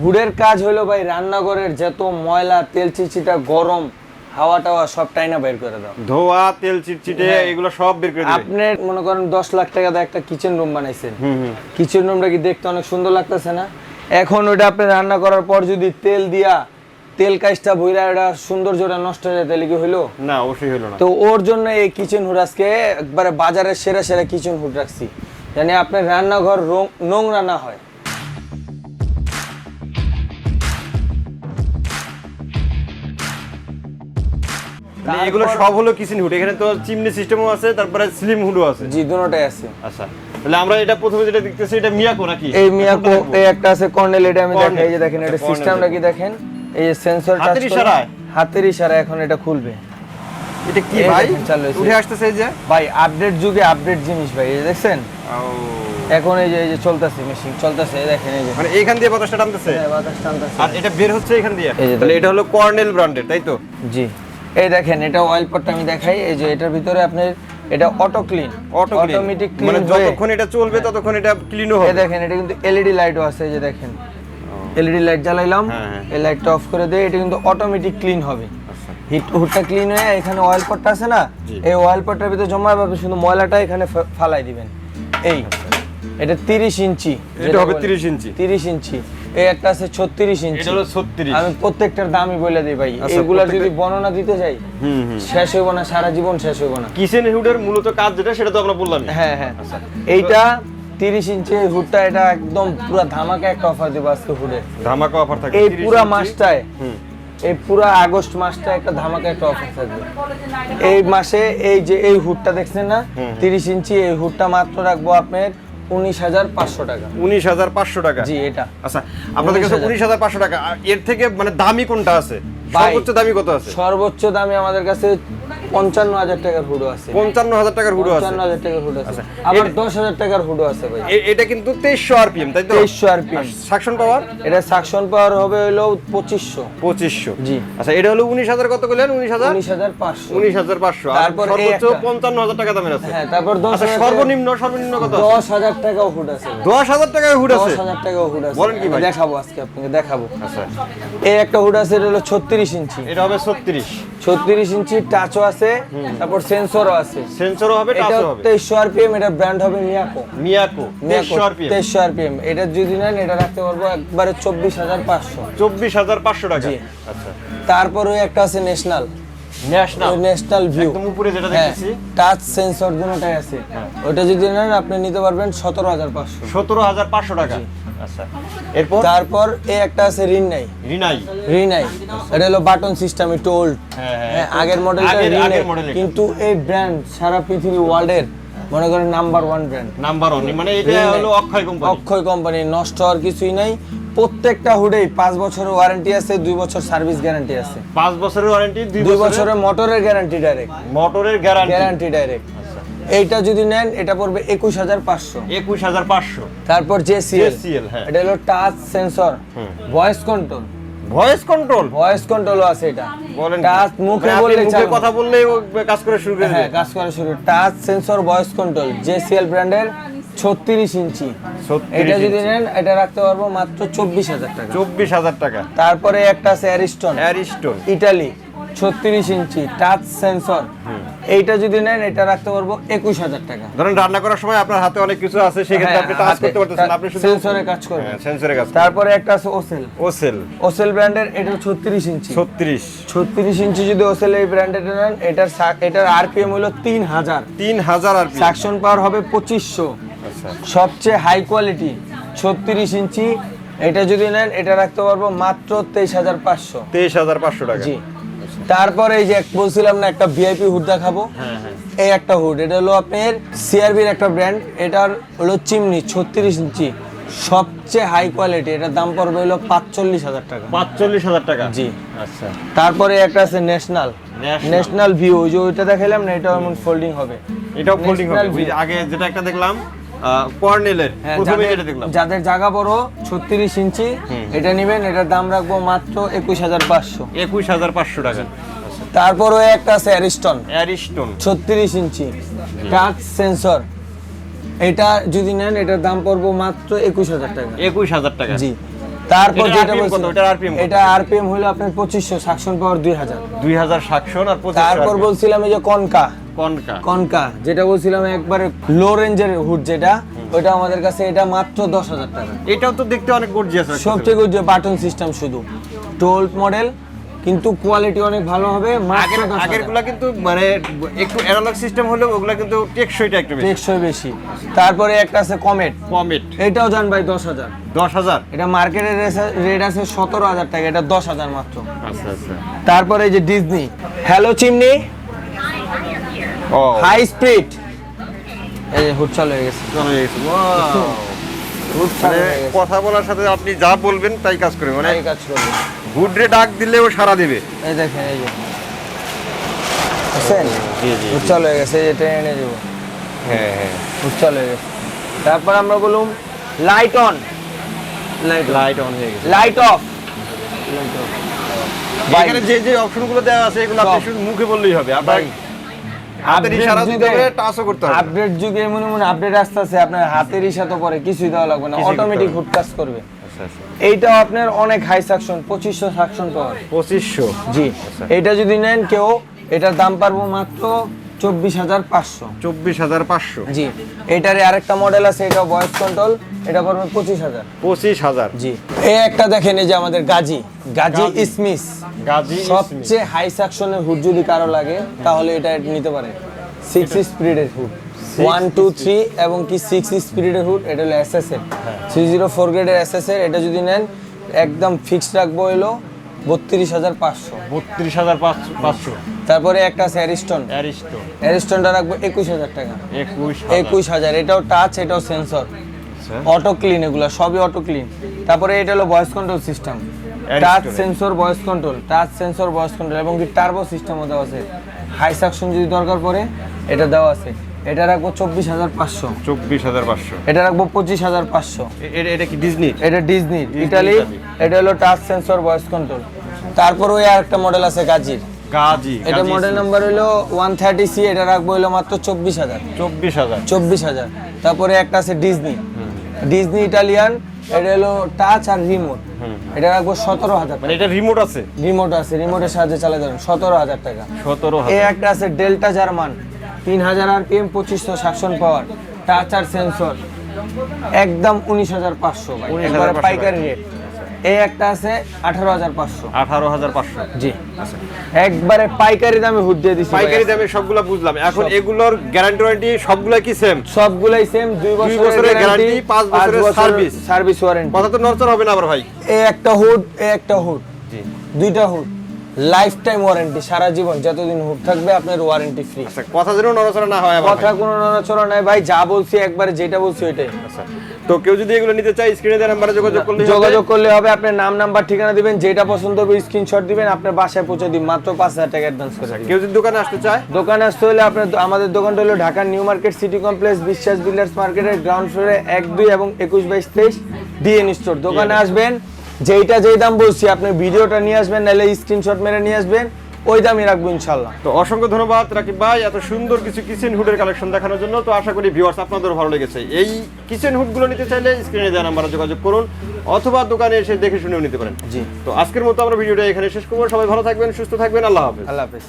হুডের কাজ হলো ভাই রান্নাঘরের যত ময়লা তেল চিচিটা গরম হাওয়া টাওয়া সব টাইনা বের করে দাও। ধোয়া তেল চিটচিটে হ্যাঁ। এগুলো সব বের করে আপনি মনে করেন দশ লাখ টাকা দিয়ে একটা কিচেন রুম বানাইছেন। কিচেন রুমটা কি দেখতে অনেক সুন্দর লাগতেছে না? এখন ওটা আপনি রান্না করার পর যদি তেল দিয়া তেল কাজটা ভইরা এটা সৌন্দর্যটা নষ্ট হয়ে যায় তাহলে কি হইল? না অবশ্যই হলো না। তো ওর জন্য এই কিচেন হুড আজকে একবারে বাজারের সেরা সেরা কিচেন হুড রাখছি। জানি আপনার রান্নাঘর নোংরা না হয়। এগুলো সব হলো কিচেন হুড এখানে তো চিমনি সিস্টেমও আছে তারপরে স্লিম হুডও আছে। জি দুটোটাই আছে। আচ্ছা তাহলে আমরা এটা প্রথমে যেটা দেখতেছি এটা মিয়াকো নাকি? এই মিয়াকো এই একটা আছে কর্নেল এটা আমি দেখাই এই যে দেখেন এটা আচ্ছা, সিস্টেমটা কি দেখেন? এই যে সেন্সর হাতের ইশারায়? হাতের ইশারা এখন এটা খুলবে। এটা কি ভাই। উঠে আসতেছে এই যে। ভাই আপডেট যুগে আপডেট জিনিস ভাই এই দেখছেন? এখন এই যে এই যে চলতেছে মেশিন চলতেছে দেখেন এই যে। মানে এইখান দিয়ে বাতাসটা টানতেছে? হ্যাঁ, বাতাস টানতেছে। আর এটা বের হচ্ছে এখান দিয়ে? তাহলে এটা হলো কর্নেল ব্র্যান্ডের তাই তো? জি। এই দেখেন এটা অয়েল পটটা আমি দেখাই। এই যে এটার ভিতরে আপনার এটা auto clean auto automatic clean মানে যতক্ষণ এটা চলবে ততক্ষণ এটা ক্লিনও এই দেখেন এটা কিন্তু এলইডি লাইটও আছে এই যে দেখেন। এলইডি লাইট জ্বালাইলাম হ্যাঁ, হ্যাঁ। এই লাইটটা অফ করে দিয়ে এটা কিন্তু অটোমেটিক ক্লিন হবে। আচ্ছা। হিট হুটটা ক্লিন হয়ে এখানে অয়েল পটটা আছে না এই অয়েল পটটার ভিতরে জমা হবে শুধু ময়লাটা এখানে ফালাই দিবেন। এই এটা তিরিশ ইঞ্চি। এটা হবে 30 ইঞ্চি। তিরিশ ইঞ্চি। এই একটা আছে ছত্রিশ ইঞ্চি। এটা হলো 36 আমি প্রত্যেকটার দামই বলে দিই ভাই। আচ্ছা, এগুলা যদি বর্ণনা দিতে যাই হুম হুম। শেষ হইব না সারা জীবন শেষ হইব না। কিচেন হুডের মূলত কাজ যেটা সেটা তো আমরা বললাম হ্যাঁ হ্যাঁ। আচ্ছা। এইটা তিরিশ ইঞ্চি হুডটা এটা একদম পুরো ধামাকা একটা অফার দেবো আজকে হুডের ধামাকা অফার থাকে এই 30 পুরা মাসটায় হুম। এই পুরো আগস্ট মাসটা একটা ধামাকা একটা অফার থাকবে। এই মাসে এই যে এই হুডটা দেখছেন না? হুম। তিরিশ ইঞ্চি এই হুডটা মাত্র রাখব আপনার উনিশ হাজার পাঁচশো টাকা। উনিশ হাজার পাঁচশো টাকা? জি এটা। আচ্ছা আপনাদের কাছে উনিশ হাজার। পাঁচশো টাকা এর থেকে মানে দামি কোনটা আছে? সর্বোচ্চ দামি কত আছে? সর্বোচ্চ দামি আমাদের কাছে পঞ্চান্ন হাজার টাকার হুডো আছে পঞ্চান্ন হাজার টাকার হুডো আছে। পঞ্চান্ন হাজার টাকার হুডো আছে। আচ্ছা, আবার দশ হাজার টাকার হুডো আছে ভাই। এটা কিন্তু তেইশশো আরপিএম তাই তো? তেইশশো আরপিএম। সাকশন পাওয়ার? এটা সাকশন পাওয়ার হবে হলো পঁচিশশো। পঁচিশশো। জি। আচ্ছা এটা হলো উনিশ হাজার কত করলেন? উনিশ হাজার? উনিশ হাজার পাঁচশো। উনিশ হাজার পাঁচশো। তারপর সর্বোচ্চ পঞ্চান্ন হাজার টাকা দামের আছে। হ্যাঁ তারপর দশ আচ্ছা সর্বনিম্ন সর্বনিম্ন কত দশ হাজার টাকাও হুড আছে দশ হাজার টাকায় হুড দশ আছে হাজার টাকাও হুড আছে। বলেন কি ভাই? দেখাবো আজকে আপনাকে দেখাবো। আচ্ছা। এই একটা হুড আছে এটা হলো ছত্রিশ ইঞ্চি। এটা হবে ছত্রিশ। ছত্রিশ ইঞ্চি টাচও আছে তারপর সেন্সরও আছে। সেন্সরও হবে টাচও হবে। তেইশশো আরপিএম এটা ব্র্যান্ড হবে মিয়াকো মিয়াকো তেইশশো আরপিএম তেইশশো আরপিএম এটা যদি নেন এটা রাখতে পারব একবারে চব্বিশ হাজার পাঁচশো। চব্বিশ হাজার পাঁচশো টাকা। জি। আচ্ছা। তারপরে ওই একটা আছে ন্যাশনাল ন্যাশনাল ন্যাশনাল ভিউ একদম উপরে যেটা হ্যাঁ দেখতেছি। টাচ সেন্সর দুটোটাই আছে। ওটা যদি নেন আপনি নিতে পারবেন সতেরো হাজার পাঁচশো। সতেরো হাজার পাঁচশো টাকা। আচ্ছা। এরপর? তারপর এই একটা আছে রিন নাই রিনাই? রিনাই। এটা হলো বাটন সিস্টেম একটু ওল্ড হ্যাঁ, হ্যাঁ। হ্যাঁ আগের মডেলটা রিনাই। কিন্তু এই ব্র্যান্ড সারা পৃথিবী ওয়ার্ল্ডের মনে করেন number one brand number one মানে এটা হলো অক্ষয় কোম্পানি অক্ষয় কোম্পানি নষ্ট হওয়ার কিছুই নাই। প্রত্যেকটা হুডেই পাঁচ বছরের ওয়ারেন্টি আছে দুই বছর সার্ভিস গ্যারান্টি আছে। পাঁচ বছরের ওয়ারেন্টি দুই বছরের মোটরের গ্যারান্টি ডাইরেক্ট মোটরের গ্যারান্টি গ্যারান্টি ডাইরেক্ট এইটা যদি নেন এটা পড়বে একুশ হাজার পাঁচশো। একুশ হাজার পাঁচশো। তারপর জেসিএল। হ্যাঁ। এটা হলো touch sensor. Voice control. Voice control? Voice control আছে এটা। বলেন টাচ মুখে মানে বললে মুখে কথা বললেই ও কাজ করে শুরু করে হ্যাঁ কাজ করে শুরু। Touch sensor voice control. JCL ব্র্যান্ডের ছত্রিশ ইঞ্চি। এটা যদি নেন এটা রাখতে পারব মাত্র চব্বিশ হাজার টাকা। চব্বিশ হাজার টাকা। তারপরে একটা আছে অ্যারিস্টন অ্যারিস্টোন ইটালি ছত্রিশ ইঞ্চি টাচ সেন্সর এইটা যদি নেন এটা রাখতে পারব একুশ হাজার টাকা। ধরেন রান্না করার সময় আপনার হাতে অনেক কিছু আছে সেক্ষেত্রে হ্যাঁ, আপনি টাচ করতে পারতেছেন আপনি শুধু সেন্সরে কাজ করবেন। হ্যাঁ, সেন্সরে কাজ তারপরে একটা আছে ওসেল ওসেল ওসেল ব্র্যান্ডের এটা ছত্রিশ ইঞ্চি। ছত্রিশ। ছত্রিশ ইঞ্চি যদি ওসেল এই ব্র্যান্ডের নেন এটার এটার আরপিএম হলো তিন হাজার। তিন হাজার আর সাকশন পাওয়ার হবে পঁচিশশো। আচ্ছা। সবচেয়ে হাই কোয়ালিটি ছত্রিশ ইঞ্চি। এটা যদি নেন এটা রাখতে পারব মাত্র তেইশ হাজার পাঁচশো। তেইশ হাজার পাঁচশো টাকা। জি। তারপরে এই যে এক- বলছিলাম না একটা ভিআইপি হুড দেখাবো। হ্যাঁ হ্যাঁ। এই একটা হুড এটা হলো আপনার সিআরবির একটা ব্র্যান্ড এটার হলো চিমনি ছত্রিশ ইঞ্চি। সবচেয়ে হাই কোয়ালিটি এটার দাম পড়বে হলো পাঁচচল্লিশ হাজার টাকা। পাঁচচল্লিশ হাজার টাকা? জি। আচ্ছা। তারপরে একটা আছে ন্যাশনাল ন্যাশনাল ভিউ ওই যে ওইটা দেখাইলাম না এটা এমন ফোল্ডিং হবে। এটাও ফোল্ডিং হবে। আগে যেটা একটা দেখলাম কর্নেলের হ্যাঁ, প্রথমে যেটা দেখলাম। যাদের জায়গা বড় ছত্রিশ ইঞ্চি এটা নেবেন এটার দাম রাখব মাত্র একুশ হাজার পাঁচশো। একুশ হাজার পাঁচশো টাকা। তারপর ওই একটা আছে অ্যারিস্টন অ্যারিস্টোন ছত্রিশ ইঞ্চি। টাচ সেন্সর এটা যদি নেন এটার দাম পড়ব মাত্র একুশ হাজার টাকা। একুশ হাজার টাকা। জি। তারপর যেটা কত? এটা আরপিএম হলো আপনার পঁচিশশো সাকশন পাওয়ার দুই হাজার। দুই হাজার সাতশো আর পঁচিশ তারপর বলছিলাম এই যে কনকা কনকা। কনকা যেটা বলছিলাম একবারে লো রেঞ্জের হুড যেটা ওটা আমাদের কাছে এটা মাত্র দশ হাজার টাকা। এটাও তো দেখতে অনেক গর্জিয়াস সবচেয়ে যে বাটন সিস্টেম শুধু। টোল্ড মডেল কিন্তু কোয়ালিটি অনেক ভালো হবে আগের দশ আগেরগুলা কিন্তু মানে একটু অ্যানালগ সিস্টেম হলেও ওগুলা কিন্তু টেকসইটা একটু বেশি। টেকসই বেশি। তারপরে একটা আছে কমেট কমেট এটাও জান ভাই দশ হাজার। দশ হাজার? এটা মার্কেটের রেট আছে সতেরো হাজার টাকা এটা দশ হাজার মাত্র। আচ্ছা আচ্ছা। তারপরে এই যে ডিজনি হ্যালো চিমনি হাই স্পিড এই যে চালু হয়ে গেছে। চলে গেছে মানে কথা বলার সাথে আপনি যা বলবেন তাই কাজ করবে মানে কাজ করবে। হুডরে ডাক দিলে ও সারা দেবে। এই দেখেন এই যে। বুঝছেন জি, চালু হয়ে গেছে এই যে ট্রেনে এনে দেবো হ্যাঁ হ্যাঁ। চালু হয়ে গেছে। তারপর আমরা বলুম light on light light on হয়ে গেছে। লাইট অফ এখানে যে যে অপশনগুলো দেওয়া আছে এগুলো আপনি শুধু মুখে বললেই হবে। আপনার হাতের ইশারা দিতে হবে টাচও করতে হবে। আপডেট যুগে মনে মনে আপডেট আসতে আছে আপনার হাতের ইশারা পরে কিছুই দেওয়া লাগবে না অটোমেটিক হুট। হুড কাজ করবে। আচ্ছা আচ্ছা। এইটাও আপনার অনেক হাই সাকশন পঁচিশশো সাকশন পাওয়ার পঁচিশশো? জি। আচ্ছা। এটা যদি নেন কেউ এটার দাম পারব মাত্র চব্বিশ হাজার পাঁচশো। চব্বিশ হাজার পাঁচশো। জি। এটারে আরেকটা মডেল আছে এটা ভয়েস কন্ট্রোল এটা পড়বে পঁচিশ হাজার। পঁচিশ হাজার। জি। এই একটা দেখেন এই যে আমাদের গাজি। গাজি গাজি। স্মিস গাজি সবচেয়ে হাই সাকশনের হুড যদি কারও লাগে তাহলে এটা নিতে পারে। সিক্স স্পিডের হুড ওয়ান টু থ্রি এবং কি সিক্স স্পিডের হুড এটা হলো এস এস এর থ্রি জিরো ফোর গ্রেডের এস এস এর এটা যদি নেন একদম ফিক্সড রাখব হলো বত্রিশ হাজার পাঁচশো। বত্রিশ হাজার পাঁচশো। তারপরে একটা আছে অ্যারিস্টন অ্যারিস্টো অ্যারিস্টনটা রাখব একুশ হাজার টাকা। একুশ একুশ হাজার। এটাও টাচ এটাও সেন্সর অটো ক্লিন এগুলো সবই অটো ক্লিন তারপরে এটা হলো voice control system touch sensor voice control touch sensor voice control এবং কি টার্বো সিস্টেমও দেওয়া আছে। হাই সাকশন যদি দরকার পড়ে এটা দেওয়া আছে। এটা রাখব চব্বিশ হাজার পাঁচশো। চব্বিশ হাজার পাঁচশো। এটা রাখব পঁচিশ হাজার পাঁচশো। এটা কি ডিজনি এটা ডিজনি ইটালি এটা হলো টাচ সেন্সর ভয়েস কন্ট্রোল তারপর ওই আরেকটা মডেল আছে গাজির গাজি এটা মডেল নাম্বার হলো ওয়ান থার্টি সি এটা রাখব হলো মাত্র চব্বিশ হাজার। চব্বিশ হাজার। চব্বিশ হাজার। তারপরে একটা আছে ডিজনি ডিজনি ইটালিয়ান এটা হলো টাচ আর রিমোট এটা রাখব সতেরো হাজার মানে এটা রিমোট আছে? রিমোট আছে রিমোটের সাহায্যে চালাতে পারেন সতেরো হাজার টাকা। সতেরো এ একটা আছে ডেল্টা জার্মান তিন হাজার আর পিএম পঁচিশশো সাকশন পাওয়ার টাচ আর সেন্সর একদম উনিশ হাজার পাঁচশো 19,500 পাইকারি রেট এই একটা আছে আঠারো হাজার পাঁচশো। আঠারো হাজার পাঁচশো। জি। একবারে পাইকারি দামে হুড দিয়ে দিচ্ছি পাইকারি দামে সবগুলা বুঝলাম। এখন এগুলোর গ্যারান্টি ওয়ারেন্টি সবগুলা কি সেম সবগুলাই সেম দুই বছরের বছরের গ্যারান্টি পাঁচ বছরের সার্ভিস সার্ভিস ওয়ারেন্টি কথা তো নড়চড় হবে না আবার ভাই। এই একটা হুড এই একটা হুড। জি। দুইটা হুড। লাইফ টাইম ওয়ারেন্টি সারা জীবন যতদিন হুড থাকবে আপনার ওয়ারেন্টি ফ্রি আচ্ছা কথা যেন নড়াচড়া না হয় কথা। কোনো নড়াচড়া নাই ভাই যা বলছি একবারে যেটা বলছি ওইটাই। আচ্ছা তো কেউ যদি এগুলো নিতে চায় স্ক্রিনে দেওয়া নাম্বারে যোগাযোগ করলে যোগাযোগ করলে হবে আপনার নাম নাম্বার ঠিকানা দিবেন যেটা পছন্দ হবে স্ক্রিনশট দিবেন আপনার বাসায় পৌঁছে দিন মাত্র পাঁচ হাজার টাকা অ্যাডভান্স করে কেউ যদি দোকানে আসতে চায়? দোকানে আসতে হলে আপনার আমাদের দোকানটা হলো ঢাকার New Market City Complex Biswas builders মার্কেটের গ্রাউন্ড ফ্লোরে এক দুই এবং একুশ বাইশ তেইশ ডিএন স্টোর দোকানে আসবেন যেইটা যেই দাম বলছি আপনি ভিডিওটা নিয়ে আসবেন নাহলে স্ক্রিনশট মেরে নিয়ে আসবেন ওই দামই রাখব ইনশাল্লাহ। তো অসংখ্য ধন্যবাদ রাকিব ভাই এত সুন্দর কিছু কিচেন হুডের কালেকশন দেখানোর জন্য। তো আশা করি ভিউয়ার্স আপনাদের ভালো লেগেছে। এই কিচেন হুডগুলো নিতে চাইলে স্ক্রিনে দেওয়া নাম্বারে যোগাযোগ করুন অথবা দোকানে এসে দেখে শুনেও নিতে পারেন। জি। তো আজকের মতো আমরা ভিডিওটা এখানে শেষ করব। সবাই ভালো থাকবেন সুস্থ থাকবেন আল্লাহ হাফেজ। আল্লাহ হাফেজ।